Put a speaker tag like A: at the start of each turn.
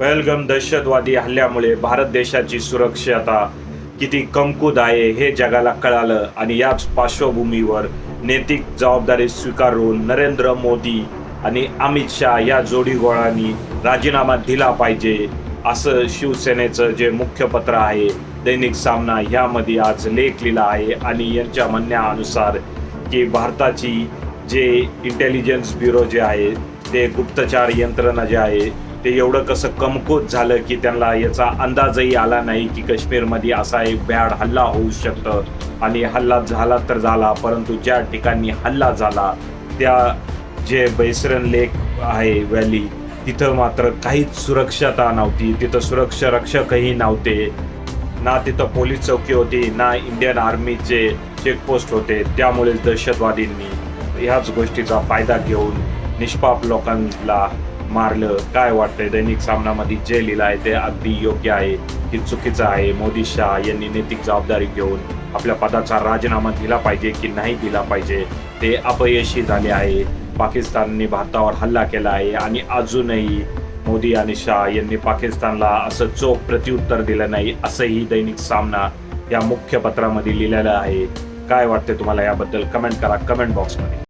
A: पहलगम दहशतवादी हल्ल्यामुळे भारत देशाची सुरक्षता किती कमकुद आहे हे जगाला कळालं आणि याच पार्श्वभूमीवर नैतिक जबाबदारी स्वीकारून नरेंद्र मोदी आणि अमित शहा या जोडीगोळांनी राजीनामा दिला पाहिजे असं शिवसेनेचं जे मुख्य पत्र आहे दैनिक सामना ह्यामध्ये आज लेख लिहिला आहे आणि यांच्या म्हणण्यानुसार की भारताची जे इंटेलिजन्स ब्युरो जे आहे ते गुप्तचार यंत्रणा जे आहे ते एवढं कसं कमकुत झालं की त्यांना याचा अंदाजही आला नाही की काश्मीरमध्ये असा एक भ्याड हल्ला होऊ शकतं. आणि हल्ला झाला तर झाला परंतु ज्या ठिकाणी हल्ला झाला त्या जे बैसरन लेक आहे व्हॅली तिथं मात्र काहीच सुरक्षता नव्हती. तिथं सुरक्षा रक्षकही नव्हते. ना तिथं पोलीस चौकी होती ना इंडियन आर्मीचे चेकपोस्ट होते. त्यामुळेच दहशतवादींनी ह्याच गोष्टीचा फायदा घेऊन निष्पाप लोकांना मारलं काय वाटतंय? दैनिक सामनामध्ये जे लिहिलं आहे ते अगदी योग्य आहे. की चुकीचं आहे. मोदी शाह यांनी नैतिक जबाबदारी घेऊन आपल्या पदाचा राजीनामा दिला पाहिजे की नाही दिला पाहिजे ते अपयशी झाले आहे. पाकिस्तानने भारतावर हल्ला केला आहे आणि अजूनही मोदी आणि शाह यांनी पाकिस्तानला असं चोख प्रत्युत्तर दिलं नाही असंही दैनिक सामना या मुख्य पत्रामध्ये लिहिलेलं आहे. काय वाटते तुम्हाला याबद्दल? कमेंट करा. कमेंट बॉक्समध्ये.